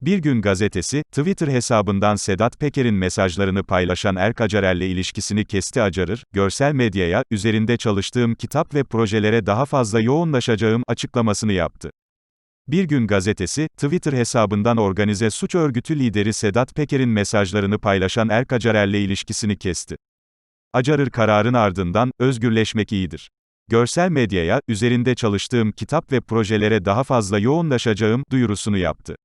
Bir Gün Gazetesi, Twitter hesabından Sedat Peker'in mesajlarını paylaşan Erk Acarer'le ilişkisini kesti Acarır, görsel medyaya, üzerinde çalıştığım kitap ve projelere daha fazla yoğunlaşacağım açıklamasını yaptı. Bir Gün Gazetesi, Twitter hesabından organize suç örgütü lideri Sedat Peker'in mesajlarını paylaşan Erk Acarer'le ilişkisini kesti. Acarır kararın ardından, özgürleşmek iyidir. Görsel medyaya, üzerinde çalıştığım kitap ve projelere daha fazla yoğunlaşacağım, duyurusunu yaptı.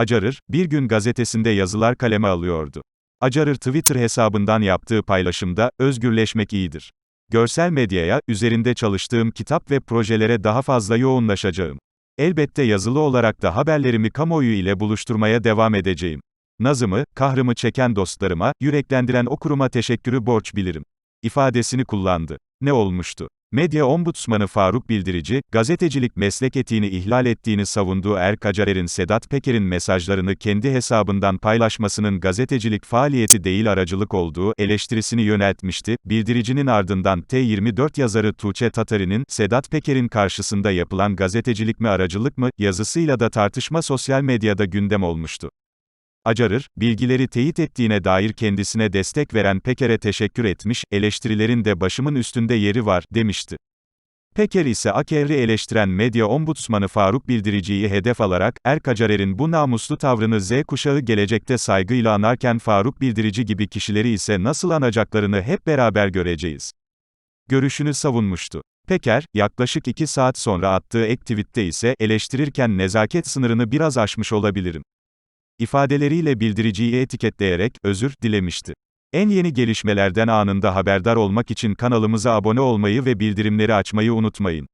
Acarır, Bir Gün gazetesinde yazılar kaleme alıyordu. Acarır Twitter hesabından yaptığı paylaşımda, özgürleşmek iyidir. Görsel medyaya, üzerinde çalıştığım kitap ve projelere daha fazla yoğunlaşacağım. Elbette yazılı olarak da haberlerimi kamuoyu ile buluşturmaya devam edeceğim. Nazımı, kahrımı çeken dostlarıma, yüreklendiren okuruma teşekkürü borç bilirim. ifadesini kullandı. Ne olmuştu? Medya ombudsmanı Faruk Bildirici, gazetecilik meslek etiğini ihlal ettiğini savunduğu Erk Acarer'in Sedat Peker'in mesajlarını kendi hesabından paylaşmasının gazetecilik faaliyeti değil aracılık olduğu eleştirisini yöneltmişti. Bildiricinin ardından T24 yazarı Tuğçe Tatari'nin, Sedat Peker'in karşısında yapılan gazetecilik mi aracılık mı, yazısıyla da tartışma sosyal medyada gündem olmuştu. Acarır, bilgileri teyit ettiğine dair kendisine destek veren Peker'e teşekkür etmiş, eleştirilerin de başımın üstünde yeri var, demişti. Peker ise Aker'i eleştiren medya ombudsmanı Faruk Bildirici'yi hedef alarak, Erk Acarer'in bu namuslu tavrını Z kuşağı gelecekte saygıyla anarken Faruk Bildirici gibi kişileri ise nasıl anacaklarını hep beraber göreceğiz. Görüşünü savunmuştu. Peker, yaklaşık iki saat sonra attığı ek tweette ise, eleştirirken nezaket sınırını biraz aşmış olabilirim ifadeleriyle bildiriciyi etiketleyerek özür dilemişti. En yeni gelişmelerden anında haberdar olmak için kanalımıza abone olmayı ve bildirimleri açmayı unutmayın.